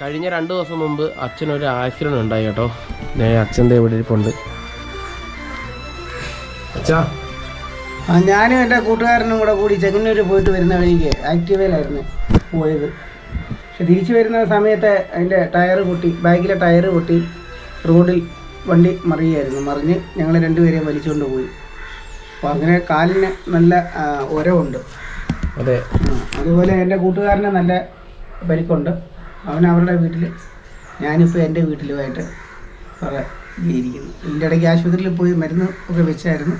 കഴിഞ്ഞ രണ്ട് ദിവസം മുമ്പ് അച്ഛനൊരു ആക്സിഡന്റ് ഉണ്ടായി കേട്ടോ. ഞാൻ അച്ഛന്റെ ഇവിടെ ഇരിപ്പുണ്ട്. അച്ഛാ. ആ ഞാനും എന്റെ കൂട്ടുകാരനും കൂടെ കൂടി ചെങ്ങന്നൂർ പോയിട്ട് വരുന്ന വഴിക്ക് ആക്റ്റീവയിലായിരുന്നു പോയത്. പക്ഷെ തിരിച്ചു വരുന്ന സമയത്ത് അതിന്റെ ടയർ പൊട്ടി ബാക്കിലെ ടയർ പൊട്ടി റോഡിൽ വണ്ടി മറിയായിരുന്നു മറിഞ്ഞ് ഞങ്ങൾ രണ്ടുപേരെയും വലിച്ചുകൊണ്ട് പോയി. അപ്പോൾ അങ്ങനെ കാലിന് നല്ല ഉരവുണ്ട് അതെ. അതുപോലെ എന്റെ കൂട്ടുകാരന് നല്ല പരിക്കുണ്ട്. അവൻ അവരുടെ വീട്ടിൽ ഞാനിപ്പോൾ എന്റെ വീട്ടിലുമായിട്ട് കുറേ ഇരിക്കുന്നു. ഇതിന്റെ ഇടയ്ക്ക് ആശുപത്രിയിൽ പോയി മരുന്ന് ഒക്കെ വെച്ചായിരുന്നു.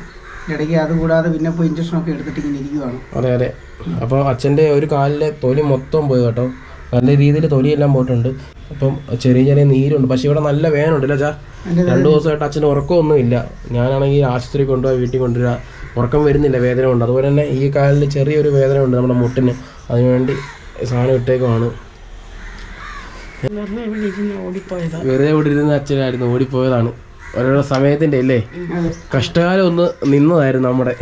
ഇടയ്ക്ക് അതുകൂടാതെ പിന്നെ പോയി ഇഞ്ചക്ഷനൊക്കെ എടുത്തിട്ട് ഇങ്ങനെ ഇരിക്കുവാണ്. അതെ അതെ. അപ്പോൾ അച്ഛന്റെ ഒരു കാലിലെ തൊലി മൊത്തം പോയി കേട്ടോ. നല്ല രീതിയിൽ തൊലിയെല്ലാം പോയിട്ടുണ്ട്. അപ്പം ചെറിയ ചെറിയ നീരുണ്ട്. പക്ഷേ ഇവിടെ നല്ല വേനുണ്ട് അല്ലേ ചാ രണ്ട് ദിവസമായിട്ട് അച്ഛന് ഉറക്കമൊന്നും ഇല്ല. ഞാനാണെങ്കിൽ ആശുപത്രി കൊണ്ടുപോയി വീട്ടിൽ കൊണ്ടുവരിക ഉറക്കം വരുന്നില്ല വേദന ഉണ്ട് അതുപോലെ തന്നെ ഈ കാലിൽ ചെറിയൊരു വേദന ഉണ്ട് നമ്മുടെ മുട്ടിന്. അതിനുവേണ്ടി സാധനം ഇട്ടേക്കുമാണ് വെറുതെ ഇവിടെ ഇരുന്ന അച്ഛനായിരുന്നു ഓടിപ്പോയതാണ്. ഓരോരോ സമയത്തിന്റെ അല്ലേ കഷ്ടകാലം ഒന്ന് നിന്നതായിരുന്നു നമ്മുടെ.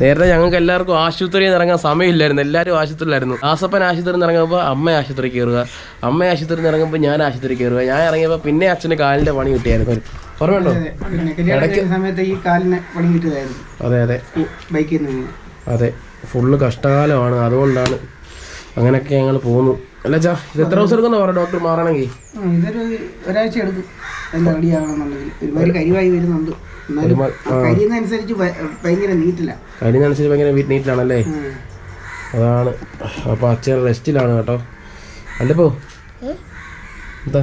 നേരത്തെ ഞങ്ങൾക്ക് എല്ലാവർക്കും ആശുപത്രിയിൽ നിന്ന് ഇറങ്ങാൻ സമയമില്ലായിരുന്നു. എല്ലാവരും ആശുപത്രിയിലായിരുന്നു. ദാസപ്പൻ ആശുപത്രിയിൽ നിന്ന് ഇറങ്ങുമ്പോൾ അമ്മ ആശുപത്രി കയറുക. അമ്മ ആശുപത്രിയിൽ നിന്ന് ഇറങ്ങുമ്പോൾ ഞാൻ ആശുപത്രി കയറുക. ഞാൻ ഇറങ്ങിയപ്പോൾ പിന്നെ അച്ഛന് കാലിന്റെ പണി കിട്ടിയായിരുന്നു. ഓർമ്മയുണ്ടോ? സമയത്ത് ഈ കാലിന് പണി കിട്ടിയതായിരുന്നു. അതെ അതെ. ബൈക്കിൽ നിന്ന്. അതെ. ഫുള്ള് കഷ്ടകാലമാണ്. അതുകൊണ്ടാണ് അങ്ങനെയൊക്കെ ഞങ്ങൾ പോന്നു. അല്ല ചാ ഇത് എത്ര ദിവസം എടുക്കുന്ന പറയാം ഡോക്ടർ മാറണമെങ്കിൽ. ഇതൊരു ഒരാഴ്ച എടുക്കും. അതിന്റെ റെഡിയാകണമെന്നുണ്ടെങ്കിൽ ഒരുമാതിരി കരിവായി വരുന്നുണ്ട്. എന്നാലും കരിയുന്നതനുസരിച്ച് ഭയങ്കര നീറ്റില്ല കരിയുന്നതനുസരിച്ച് ഭയങ്കര നീറ്റിലാണല്ലേ? അതാണ്. അപ്പൊ അച്ഛൻ റെസ്റ്റിലാണ് കേട്ടോ. അല്ലപ്പോ. എന്താ?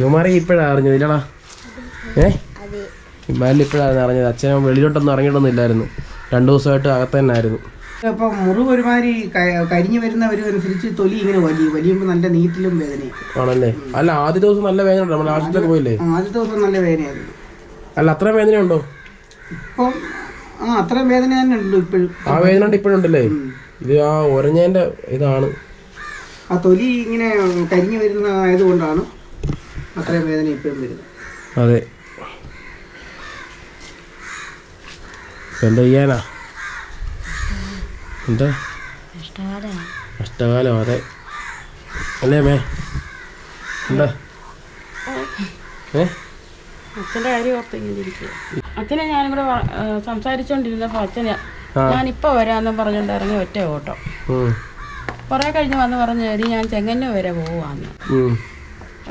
യുവമാരെ ഇപ്പോഴാണ് അറിഞ്ഞത് ഇല്ലടാ. ഏ? ഇമാരിൽ ഇപ്പോഴാണ് അറിഞ്ഞത്. അച്ഛൻ വെളിയിലോട്ടൊന്നും ഇറങ്ങിയിട്ടൊന്നും ഇല്ലായിരുന്നു. രണ്ടു ദിവസമായിട്ട് അകത്ത് തന്നെ ആയിരുന്നു. ഇപ്പം മുറിവ് ഒരുമാതിരി കരിഞ്ഞു വരുന്നവരനുസരിച്ച് തൊലി ഇങ്ങനെ വലിയ വലിയുമ്പോൾ നല്ല നീറ്റിലും വേദനയും ആണല്ലേ? അല്ല ആദ്യ ദിവസം നല്ല വേദന ആദ്യ നമ്മൾ ആശുപത്രിയിൽ പോയില്ലേ ആ, ദിവസം നല്ല വേദനയായിരുന്നു. അല്ല അത്ര വേദന ഉണ്ടോ ഇപ്പം ആ അത്രയും വേദന തന്നെ ഉണ്ട് ഇപ്പോഴും. ആ വേദന ഇപ്പോഴും ഇപ്പോഴുണ്ടല്ലേ ഇത് ആ ഉരഞ്ഞതിന്റെ ഇതാണ്. ആ തൊലി ഇങ്ങനെ കരിഞ്ഞു വരുന്ന ആയതുകൊണ്ടാണ് അത്രയും വേദന ഇപ്പോഴും വരുന്നത്. അതെ. എന്താ ചെയ്യാനാ? എന്താ അഷ്ടകാലം അതെ. അല്ലേ മേ? എന്താ അച്ഛന്റെ കാര്യം ഓർത്ത് ഇങ്ങനെ ഇരിക്കുക. അച്ഛനെ ഞാനും കൂടെ സംസാരിച്ചോണ്ടിരുന്നപ്പോ ആ, ഞാനിപ്പോ വരാന്ന് പറഞ്ഞോണ്ട് ഇറങ്ങി ഒറ്റ ഓട്ടം. കൊറേ കഴിഞ്ഞ് വന്ന് പറഞ്ഞു എടി ഞാൻ ചെങ്ങന്നൂർ വരെ പോവാന്ന്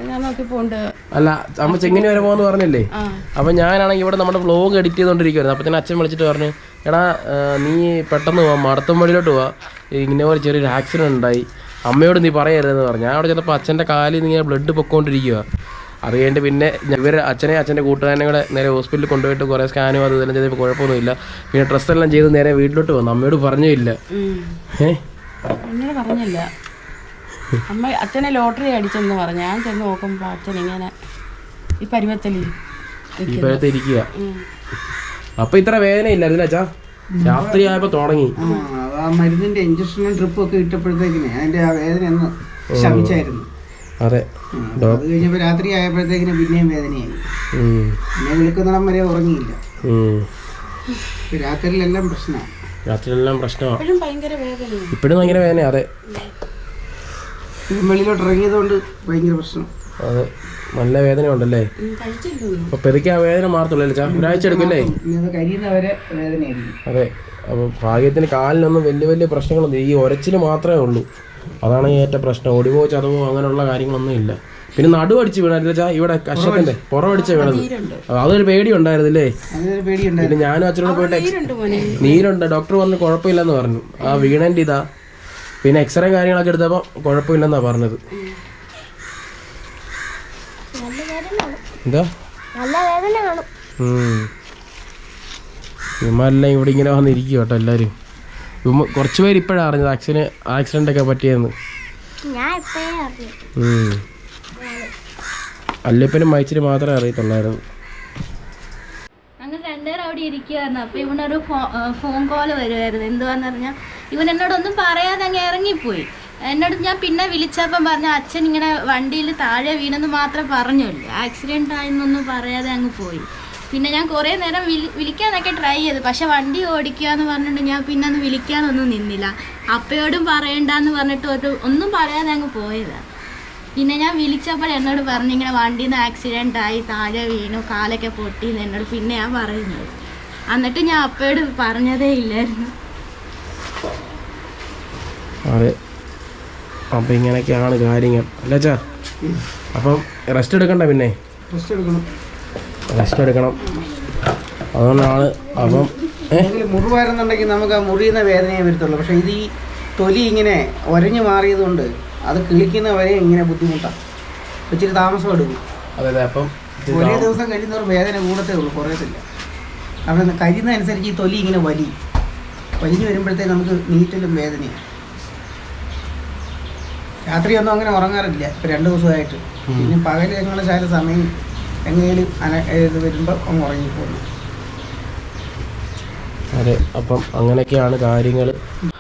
ഞാൻ നോക്കിപ്പോണ്ട് അല്ല അമ്മ ചെങ്ങിന് വരെ പോകാന്ന് പറഞ്ഞില്ലേ? അപ്പൊ അപ്പം ഞാനാണെങ്കിൽ ഇവിടെ നമ്മുടെ വ്ലോഗ് എഡിറ്റ് ചെയ്തോണ്ടിരിക്കുവായിരുന്നു. അപ്പൊ തന്നെ അച്ഛൻ വിളിച്ചിട്ട് പറഞ്ഞു എടാ നീ പെട്ടെന്ന് പോവാ മടത്തമ്പടിയിലോട്ട് പോവാ ഇങ്ങനെ പോലെ ചെറിയൊരു ആക്സിഡന്റ് ഉണ്ടായി. അമ്മയോട് നീ പറയരുതെന്ന് പറഞ്ഞു. ഞാൻ അവിടെ ചെന്നപ്പോൾ അച്ഛന്റെ കാലിൽ നിന്ന് ഇങ്ങനെ ബ്ലഡ് പൊക്കോണ്ടിരിക്കുക അത് കഴിഞ്ഞിട്ട് പിന്നെ ഇവർ അച്ഛനെ അച്ഛന്റെ കൂട്ടുകാരനെ കൂടെ നേരെ ഹോസ്പിറ്റലിൽ കൊണ്ടുപോയിട്ട് കുറേ സ്കാനും അത് ഇതെല്ലാം ചെയ്തപ്പോൾ കുഴപ്പമൊന്നുമില്ല. പിന്നെ ഡ്രസ്സ് എല്ലാം ചെയ്ത് നേരെ വീട്ടിലോട്ട് വന്നു. അമ്മയോട് പറഞ്ഞില്ല. ഏ? പറഞ്ഞില്ല. അമ്മ അച്ഛനെ ലോട്ടറി അടിച്ചെന്ന് പറഞ്ഞു. ഞാൻ ചെന്ന് നോക്കുമ്പോൾ അച്ഛൻ ഇങ്ങനെ ഈ പരുവത്തിൽ ഇരിക്കുക അപ്പം ഇത്ര വേദന ഇല്ലായിരുന്നില്ല അച്ഛാ? രാത്രി ആയപ്പോ തുടങ്ങി. ആ മരുന്നിന്റെ ഇഞ്ചക്ഷനും ട്രിപ്പും ഒക്കെ ഇട്ടപ്പോഴത്തേക്കിനെ അതിന്റെ ആ വേദന ഒന്ന് ശമിച്ചായിരുന്നു. അതെ. അത് കഴിഞ്ഞപ്പോൾ രാത്രി ആയപ്പോഴത്തേക്കിന് പിന്നെയും വേദനയായി. പിന്നെ വിളിക്കുന്നിടം വരെ ഉറങ്ങിയില്ല. രാത്രിയിലെല്ലാം പ്രശ്നമാണ് രാത്രിയിലെല്ലാം പ്രശ്നമാണ് ഭയങ്കര വേദനയാണ് ഇപ്പോഴും ഭയങ്കര വേദന അതെ. വെളിയിലോട്ട് ഇറങ്ങിയതുകൊണ്ട് ഭയങ്കര പ്രശ്നം. അതെ നല്ല വേദന ഉണ്ടല്ലേ അപ്പൊ പെതുക്കെ ആ വേദന മാറത്തുള്ളൂ അല്ലേ ചാ? ഒരാഴ്ച എടുക്കില്ലേ അത്. അപ്പോൾ ഭാഗ്യത്തിന് കാലിനൊന്നും വലിയ വലിയ പ്രശ്നങ്ങളൊന്നും ഈ ഒരച്ചിൽ മാത്രമേ ഉള്ളൂ. അതാണ് ഈ ഏറ്റവും പ്രശ്നം. ഒടിവോ ചതവോ അങ്ങനെയുള്ള കാര്യങ്ങളൊന്നും ഇല്ല. പിന്നെ നടു അടിച്ച് വീണല്ലേ ചാ? ഇവിടെ കഷത്തിന്റെ പുറമടിച്ച വീണത്. അതൊരു പേടി ഉണ്ടായിരുന്നില്ലേ പിന്നെ ഞാനും അച്ഛനോട് പോയിട്ട് നീരുണ്ട് ഡോക്ടർ പറഞ്ഞു കുഴപ്പമില്ലെന്ന് പറഞ്ഞു. ആ വീണന്റെ ഇതാ. പിന്നെ എക്സ്റേ കാര്യങ്ങളൊക്കെ എടുത്തപ്പോൾ കുഴപ്പമില്ലെന്നാ പറഞ്ഞത്. എന്താ? നല്ല വേദന കാണും ഇവന്മാരെല്ലാം ഇവിടെ ഇങ്ങനെ വന്നിരിക്കും കേട്ടോ എല്ലാവരും ഇവന്മ കുറച്ച് പേര് ഇപ്പോഴാണ് അറിഞ്ഞത് ആക്സിഡന്റ് ആക്സിഡന്റ് ഒക്കെ പറ്റിയെന്ന്. മയച്ചിന്. അല്ലപ്പനും മൈച്ചിന് മാത്രമേ അറിയത്തുള്ളായിരുന്നു. അങ്ങനെ രണ്ടുപേരും അവിടെ ഇരിക്കുമായിരുന്നു അപ്പോൾ ഇവനൊരു ഫോ- ഫോൺ കോൾ വരുവായിരുന്നു. എന്തുവാന്ന് പറഞ്ഞാൽ ഇവൻ എന്നോടൊന്നും പറയാതെ അങ്ങ് ഇറങ്ങിപ്പോയി. എന്നോട് ഞാൻ പിന്നെ വിളിച്ചപ്പം പറഞ്ഞു അച്ഛൻ ഇങ്ങനെ വണ്ടിയിൽ താഴെ വീണെന്ന് മാത്രം പറഞ്ഞുള്ളൂ ആക്സിഡന്റ് ആയെന്നൊന്നും പറയാതെ അങ്ങ് പോയി. പിന്നെ ഞാൻ കുറേ നേരം വിളി വിളിക്കാനൊക്കെ ട്രൈ ചെയ്തു. പക്ഷെ വണ്ടി ഓടിക്കുക എന്ന് പറഞ്ഞിട്ട് ഞാൻ പിന്നെ ഒന്ന് വിളിക്കാനൊന്നും നിന്നില്ല. അപ്പയോടും പറയണ്ടെന്ന് പറഞ്ഞിട്ട് ഒരു ഒന്നും പറയാതെ അങ്ങ് പോയതാണ് പിന്നെ ഞാൻ വിളിച്ചപ്പോൾ എന്നോട് പറഞ്ഞു ഇങ്ങനെ വണ്ടിയിൽ നിന്ന് ആക്സിഡന്റ് ആയി താഴെ വീണു കാലൊക്കെ പൊട്ടി എന്ന് എന്നോട് പിന്നെ ഞാൻ പറയുന്നത്. എന്നിട്ട് ഞാൻ അപ്പയോട് പറഞ്ഞതേ ഇല്ലായിരുന്നു. അതെ. അപ്പം ഇങ്ങനെയൊക്കെയാണ് കാര്യങ്ങൾ. അല്ലേ ചാ അപ്പം റെസ്റ്റ് എടുക്കണ്ട പിന്നെ? റെസ്റ്റ് എടുക്കണം. റെസ്റ്റ് എടുക്കണം. അതുകൊണ്ടാണ് അപ്പം മുറിവായിരുന്നുണ്ടെങ്കിൽ നമുക്ക് ആ മുറിയുന്ന വേദനയെ വരത്തുള്ളൂ. പക്ഷേ ഇത് ഈ തൊലി ഇങ്ങനെ ഒരഞ്ഞു മാറിയതുകൊണ്ട് അത് കിളിക്കുന്ന വരെ ഇങ്ങനെ ബുദ്ധിമുട്ടാണ് ഇച്ചിരി താമസം എടുക്കും. അതെ അതെ അപ്പം ഒരേ ദിവസം കഴിയുന്നവർ വേദന കൂടത്തേ ഉള്ളൂ കുറയത്തില്ല. അപ്പം കരിയുന്നതനുസരിച്ച് ഈ തൊലി ഇങ്ങനെ വലി വലിഞ്ഞു വരുമ്പോഴത്തേക്ക് നമുക്ക് നീറ്റലും വേദനയാണ് രാത്രിയൊന്നും അങ്ങനെ ഉറങ്ങാറില്ല. ഇപ്പം രണ്ട് ദിവസമായിട്ട്. പിന്നെ പകൽ ഞങ്ങൾ ചില സമയം എങ്ങനെയും അന ഇത് വരുമ്പോൾ അങ്ങ് ഉറങ്ങിപ്പോകുന്നു അതെ അപ്പം അങ്ങനെയൊക്കെയാണ് കാര്യങ്ങൾ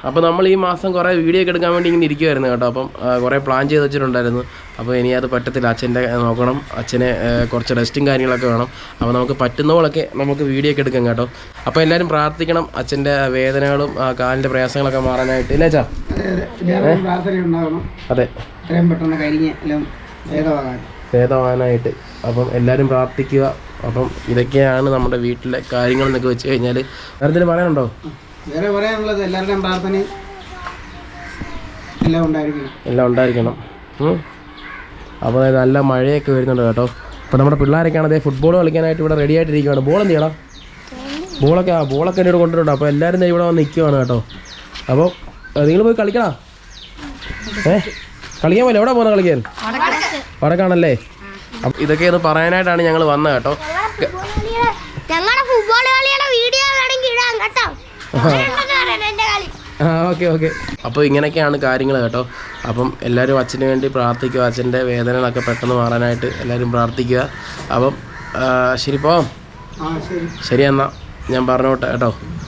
അപ്പോൾ നമ്മൾ ഈ മാസം കുറേ വീഡിയോ ഒക്കെ എടുക്കാൻ വേണ്ടി ഇങ്ങനെ ഇരിക്കുമായിരുന്നു കേട്ടോ. അപ്പം കുറേ പ്ലാൻ ചെയ്ത് വെച്ചിട്ടുണ്ടായിരുന്നു. അപ്പോൾ ഇനി അത് പറ്റത്തില്ല. അച്ഛന്റെ നോക്കണം. അച്ഛനെ കുറച്ച് റെസ്റ്റും കാര്യങ്ങളൊക്കെ വേണം. അപ്പോൾ നമുക്ക് പറ്റുന്ന പോലൊക്കെ നമുക്ക് വീഡിയോ ഒക്കെ എടുക്കാം കേട്ടോ. അപ്പോൾ എല്ലാവരും പ്രാർത്ഥിക്കണം. അച്ഛന്റെ വേദനകളും കാലിന്റെ പ്രയാസങ്ങളൊക്കെ മാറാനായിട്ട്. ഇല്ലേ അച്ഛാ? അതെ എത്രയും പെട്ടെന്ന് കരിഞ്ഞ് എല്ലാം ഭേദമാകാൻ ഭേദമാകാനായിട്ട് അപ്പം എല്ലാവരും പ്രാർത്ഥിക്കുക. അപ്പം ഇതൊക്കെയാണ് നമ്മുടെ വീട്ടിലെ കാര്യങ്ങൾ എന്നൊക്കെ വെച്ച് കഴിഞ്ഞാൽ വേറെ എന്തെങ്കിലും പറയാനുണ്ടോ? വേറെ പറയാനുള്ളത് എല്ലാവരുടെയും പ്രാർത്ഥന എല്ലാം ഉണ്ടായിരിക്കണം. എല്ലാം ഉണ്ടായിരിക്കണം. അപ്പോൾ അതായത് നല്ല മഴയൊക്കെ വരുന്നുണ്ട് കേട്ടോ. അപ്പോൾ നമ്മുടെ പിള്ളേരൊക്കെയാണ് അതേ ഫുട്ബോൾ കളിക്കാനായിട്ട് ഇവിടെ റെഡി ആയിട്ടിരിക്കുകയാണ് ബോൾ എന്ത് ചെയ്യണം? ബോളൊക്കെ ആ ബോളൊക്കെ ഇവിടെ കൊണ്ടുവരുന്നുണ്ട് അപ്പോൾ എല്ലാവരും ഇവിടെ വന്ന് നിൽക്കുവാണ് കേട്ടോ. അപ്പോൾ നിങ്ങൾ പോയി കളിക്കടാ. ഏ? കളിക്കാൻ പോലെ എവിടെ പോകണം കളിക്കാൻ? വടക്കാണല്ലേ? അപ്പം ഇതൊക്കെ ഒന്ന് പറയാനായിട്ടാണ് ഞങ്ങൾ വന്നത് കേട്ടോ. ഞങ്ങളുടെ ഫുട്ബോൾ കളിയുടെ വീഡിയോ വേണമെങ്കിൽ ഇടാം കേട്ടോ. ആ ഓക്കെ ഓക്കെ. അപ്പോൾ ഇങ്ങനെയൊക്കെയാണ് കാര്യങ്ങൾ കേട്ടോ. അപ്പം എല്ലാവരും അച്ഛന് വേണ്ടി പ്രാർത്ഥിക്കുക അച്ഛന്റെ വേദനകളൊക്കെ പെട്ടെന്ന് മാറാനായിട്ട് എല്ലാവരും പ്രാർത്ഥിക്കുക. അപ്പം ശരി പോവാം. ആ ശരി. ശരി എന്നാൽ ഞാൻ പറഞ്ഞോട്ടെ കേട്ടോ.